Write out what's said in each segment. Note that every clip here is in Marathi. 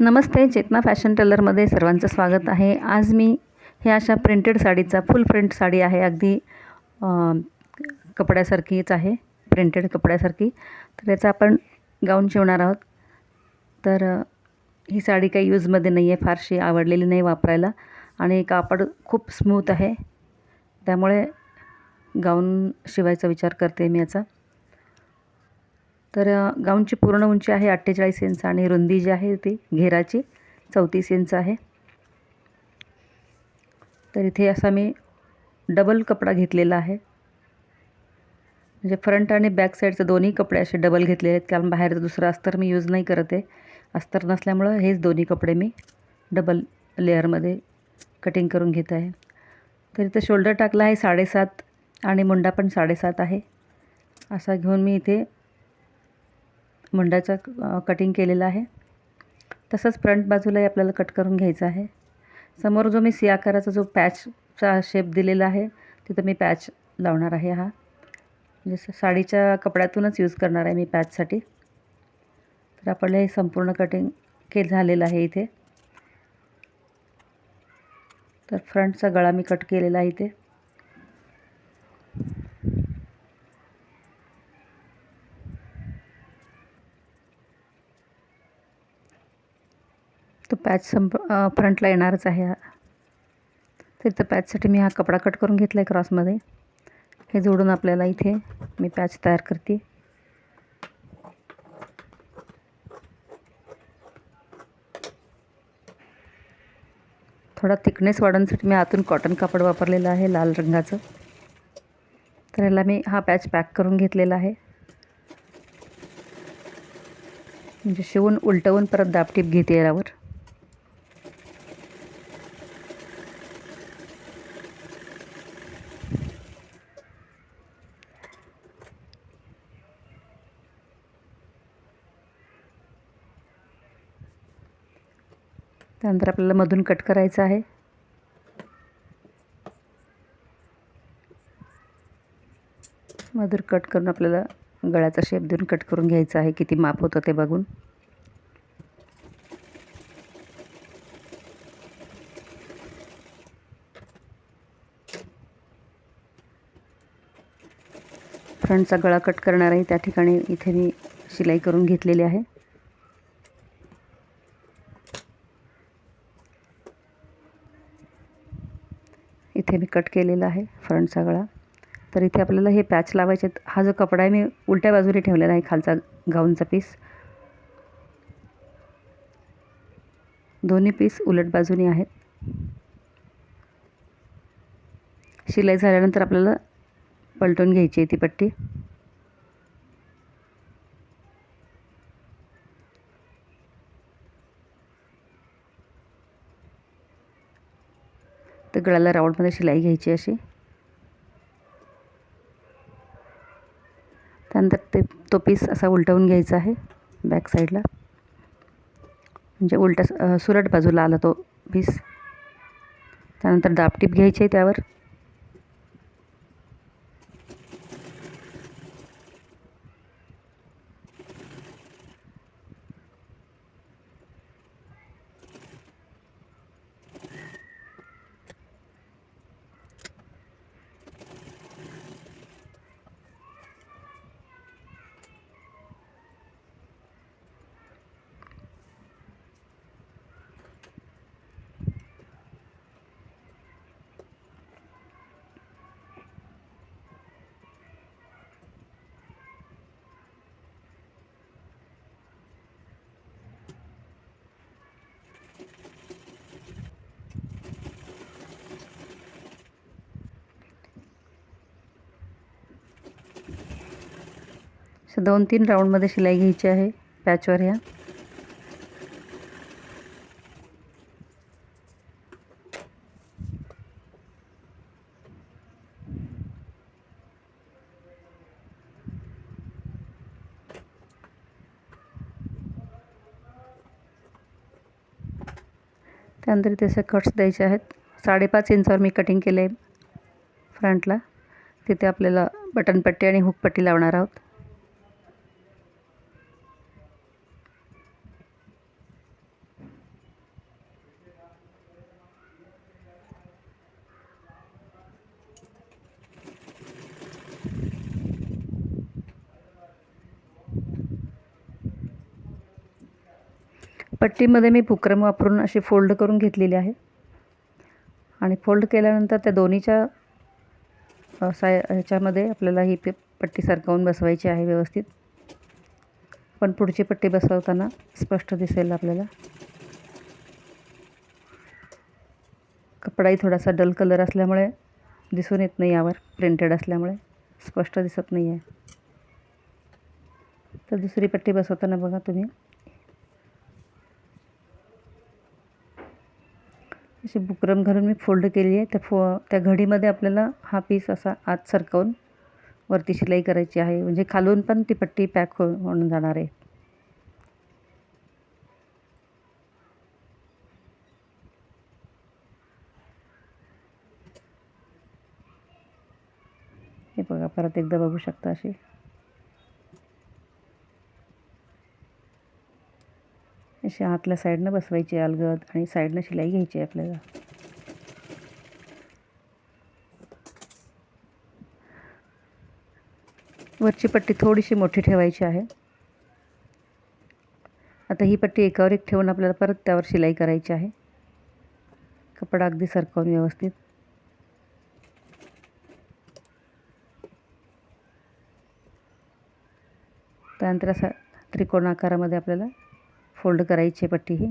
नमस्ते चेतना फॅशन टेलरमध्ये सर्वांचं स्वागत आहे. आज मी हे अशा प्रिंटेड साडीचा फुल प्रिंट साडी आहे अगदी कपड्यासारखीच आहे प्रिंटेड कपड्यासारखी. तर याचा आपण गाऊन शिवणार आहोत. तर ही साडी काही यूजमध्ये नाही आहे फारशी आवडलेली नाही वापरायला आणि कापड खूप स्मूथ आहे. त्यामुळे गाऊन शिवायचा विचार करते मी याचा. तर गाऊनची पूर्ण उंची आहे अठ्ठेचाळीस इंच आणि रुंदी जी आहे ती घेराची चौतीस इंच आहे. तर इथे असा मी डबल कपडा घेतलेला आहे. म्हणजे फ्रंट आणि बॅक साईडचं दोन्ही कपडे असे डबल घेतलेले आहेत. कारण बाहेरचं दुसरं अस्तर मी यूज नाही करत आहे. अस्तर नसल्यामुळं हेच दोन्ही कपडे मी डबल लेअरमध्ये कटिंग करून घेत आहे. तर इथं शोल्डर टाकला आहे साडेसात आणि मुंडा पण साडेसात आहे. असा घेऊन मी इथे मुंडाचा कटिंग केलेला आहे. तसंच फ्रंट बाजूलाही आपल्याला कट करून घ्यायचा आहे. समोर जो मी सी आकाराचा जो पॅचचा शेप दिलेला आहे तिथं मी पॅच लावणार आहे हा. म्हणजे साडीच्या कपड्यातूनच यूज करणार आहे मी पॅचसाठी तर आपलं हे संपूर्ण कटिंग के झालेलं आहे इथे. तर फ्रंटचा गळा मी कट केलेला आहे इथे. पॅच संप फ्रंटला येणारच आहे. हा तर इथं पॅचसाठी मी हा कपडा कट करून घेतला आहे क्रॉसमध्ये. हे जोडून आपल्याला इथे मी पॅच तयार करते. थोडा थिकनेस वाढवण्यासाठी मी आतून कॉटन कापड वापरलेलं आहे लाल रंगाचं. तर ह्याला मी हा पॅच पॅक करून घेतलेला आहे. म्हणजे शिवून उलटवून परत दाबटीप घेते यावर. त्यानंतर आपल्याला मधून कट करायचं आहे. मधून कट करून आपल्याला गळ्याचा शेप देऊन कट करून घ्यायचा आहे. किती माप होतं ते बघून. फ्रंटचा गळा कट करणार आहे. त्या ठिकाणी इथे मी शिलाई करून घेतलेली आहे. इथे मी कट केलेला आहे फ्रंट सगळा. तर इथे आपल्याला हे पॅच लावायचे आहेत. हा जो कपडा आहे मी उलट्या बाजूने ठेवलेला आहे खालचा गाऊनचा पीस दोन्ही पीस उलट बाजूने आहेत. शिलाई झाल्यानंतर आपल्याला पलटून घ्यायची आहे ती पट्टी. तर गळ्याला राऊंडमध्ये शिलाई घ्यायची अशी. त्यानंतर ते तो पीस असा उलटवून घ्यायचा आहे बॅक साईडला म्हणजे उलट सुरट बाजूला आला तो पीस त्यानंतर दापटीप घ्यायची आहे त्यावर. असं दोन तीन राऊंडमध्ये शिलाई घ्यायची आहे पॅचवर ह्या त्यानंतर इथे असे कट्स द्यायचे आहेत. साडेपाच इंचावर मी कटिंग केले फ्रंटला तिथे आपल्याला बटनपट्टी आणि हुकपट्टी लावणार आहोत. पट्टीमध्ये मी पुक्रम वापरून अशी फोल्ड करून घेतलेली आहे. आणि फोल्ड केल्यानंतर त्या दोन्हीच्या साय ह्याच्यामध्ये आपल्याला ही पे पट्टी सरकवून बसवायची आहे व्यवस्थित. पण पुढची पट्टी बसवताना स्पष्ट दिसेल आपल्याला. कपडाही थोडासा डल कलर असल्यामुळे दिसून येत नाही यावर प्रिंटेड असल्यामुळे स्पष्ट दिसत नाही आहे तर दुसरी पट्टी बसवताना बघा तुम्ही. अशी बुकरम घालून मी फोल्ड केली आहे. त्या फो त्या घडीमध्ये आपल्याला हा पीस असा आत सरकवून वरती शिलाई करायची आहे. म्हणजे खालून पण ती पट्टी पॅक हो होऊन जाणार आहे. हे बघा परत एकदा बघू शकता अशी. अशी आतल्या साईडनं बसवायची अलगद आणि साईडनं शिलाई घ्यायची आहे आपल्याला. वरची पट्टी थोडीशी मोठी ठेवायची आहे. आता ही पट्टी एकावर एक ठेवून आपल्याला परत त्यावर शिलाई करायची आहे. कपडा अगदी सरकवून व्यवस्थित. त्यानंतर असा त्रिकोण आकारामध्ये आपल्याला फोल्ड करायची आहे पट्टी ही.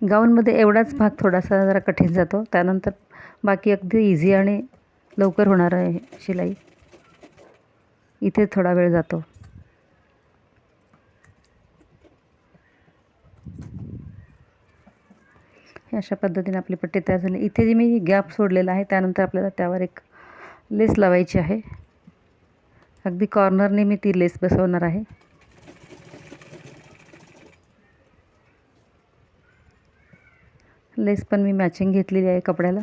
गाऊनमध्ये एवढाच भाग थोडासा जरा कठीण जातो. त्यानंतर बाकी अगदी इझी आणि लवकर होणार आहे शिलाई. इथे थोडा वेळ जातो. हे अशा पद्धतीने आपली पट्टी तयार झाली. इथे जी मी गॅप सोडलेला आहे त्यानंतर आपल्याला त्यावर एक लेस लावायची आहे. अगदी कॉर्नरने मी ती लेस बसवणार आहे. लेस पण मी मॅचिंग घेतलेली आहे कपड्याला.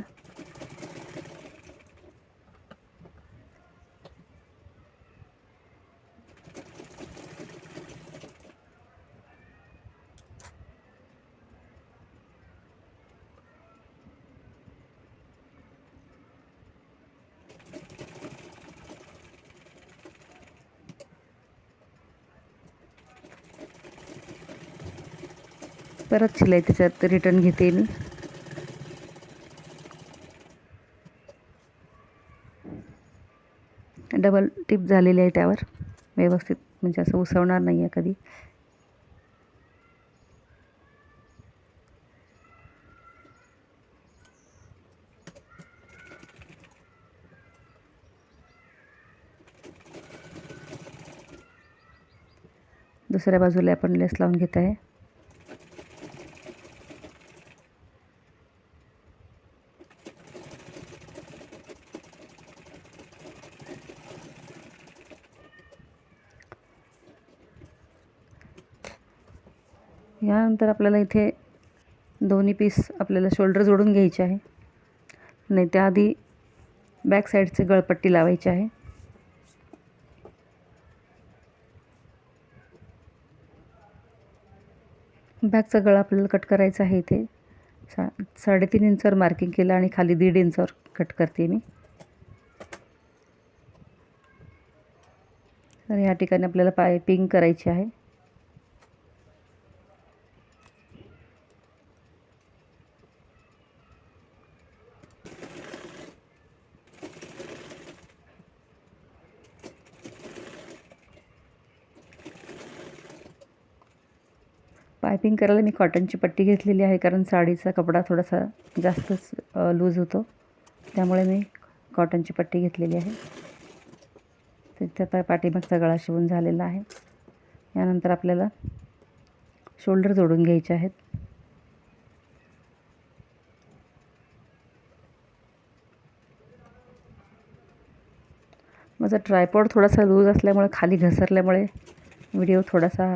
परत शिलाई त्याच्यात रिटर्न घेते मी. डबल टिप झालेली आहे त्यावर. व्यवस्थित म्हणजे असं उसवणार नाही आहे कधी. दुसऱ्या बाजूला आपण लेस लावून घेत आहे. यानंतर आपल्याला इथे दोन्ही पीस आपल्याला शोल्डर जोडून घ्यायचे आहे. नाही त्याआधी बॅक साईडचे गळपट्टी लावायची आहे. बॅकचा गळा आपल्याला कट करायचा आहे इथे. सा साडेतीन इंचावर मार्किंग केलं आणि खाली दीड इंचावर कट करते मी. तर ह्या ठिकाणी आपल्याला पायपिंग करायची आहे. पायपिंग करायला मी कॉटनची पट्टी घेतलेली आहे कारण साडीचा कपडा थोडासा जास्तच लूज होतो. त्यामुळे मी कॉटनची पट्टी घेतलेली आहे. त्याच्या पाय पाठीमागचा गळा शिवून झालेला आहे. यानंतर आपल्याला शोल्डर जोडून घ्यायचे आहेत. माझा ट्रायपॉड थोडासा लूज असल्यामुळे खाली घसरल्यामुळे व्हिडिओ थोडासा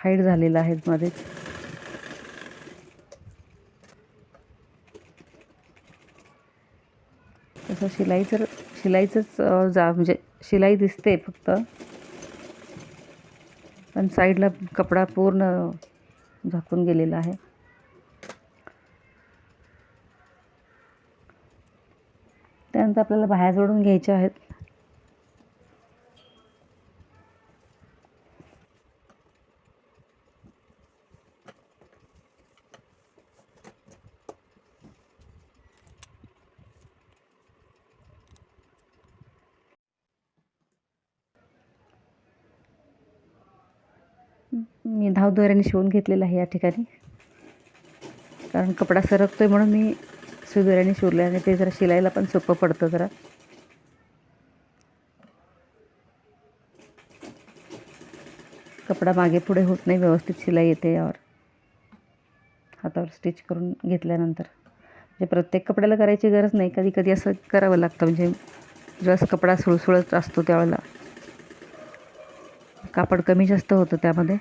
हाईड झालेला आहे मध्येच तसं शिलाई जर शिलाईचंच जा म्हणजे शिलाई दिसते फक्त. पण साईडला कपडा पूर्ण झाकून गेलेला आहे. त्यानंतर आपल्याला बाह्या जोडून घ्यायच्या आहेत. मी धावदोऱ्याने शिवून घेतलेला आहे या ठिकाणी. कारण कपडा सरकतो आहे म्हणून मी सुदोऱ्याने शिवले आणि ते जरा शिलायला पण सोपं पडतं जरा. कपडा मागे पुढे होत नाही व्यवस्थित शिलाई येते यावर. हातावर स्टिच करून घेतल्यानंतर. म्हणजे प्रत्येक कपड्याला करायची गरज नाही कधी कधी असं करावं लागतं. म्हणजे जेव्हा कपडा सुळसुळत असतो त्यावेळेला. कापड कमी जास्त होतं त्यामध्ये.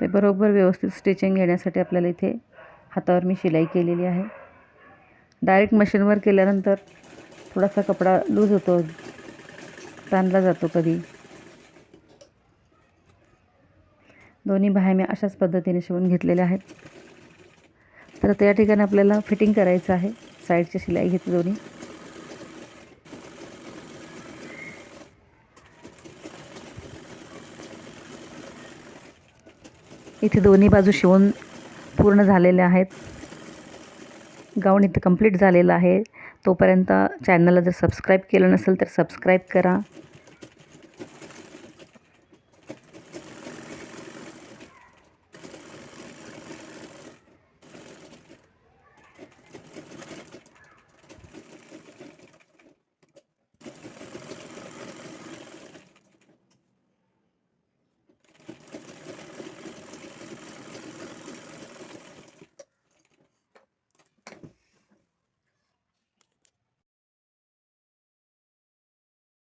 ते बरोबर व्यवस्थित स्टिचिंग घेण्यासाठी आपल्याला इथे हातावर मी शिलाई केलेली आहे. डायरेक्ट मशीनवर केल्यानंतर थोडासा कपडा लूज होतो ताणला जातो कधी. दोन्ही बाह्या मी अशाच पद्धतीने शिवून घेतलेल्या आहेत. तर त्या ठिकाणी आपल्याला फिटिंग करायचं आहे. साईडची शिलाई घेतली दोन्ही. इथे दोन्ही बाजू शिवून पूर्ण झालेल्या आहेत. गाऊन इथे कंप्लीट झालेलं आहे. तोपर्यंत चॅनलला जर सबस्क्राईब केलं नसेल तर सबस्क्राईब करा.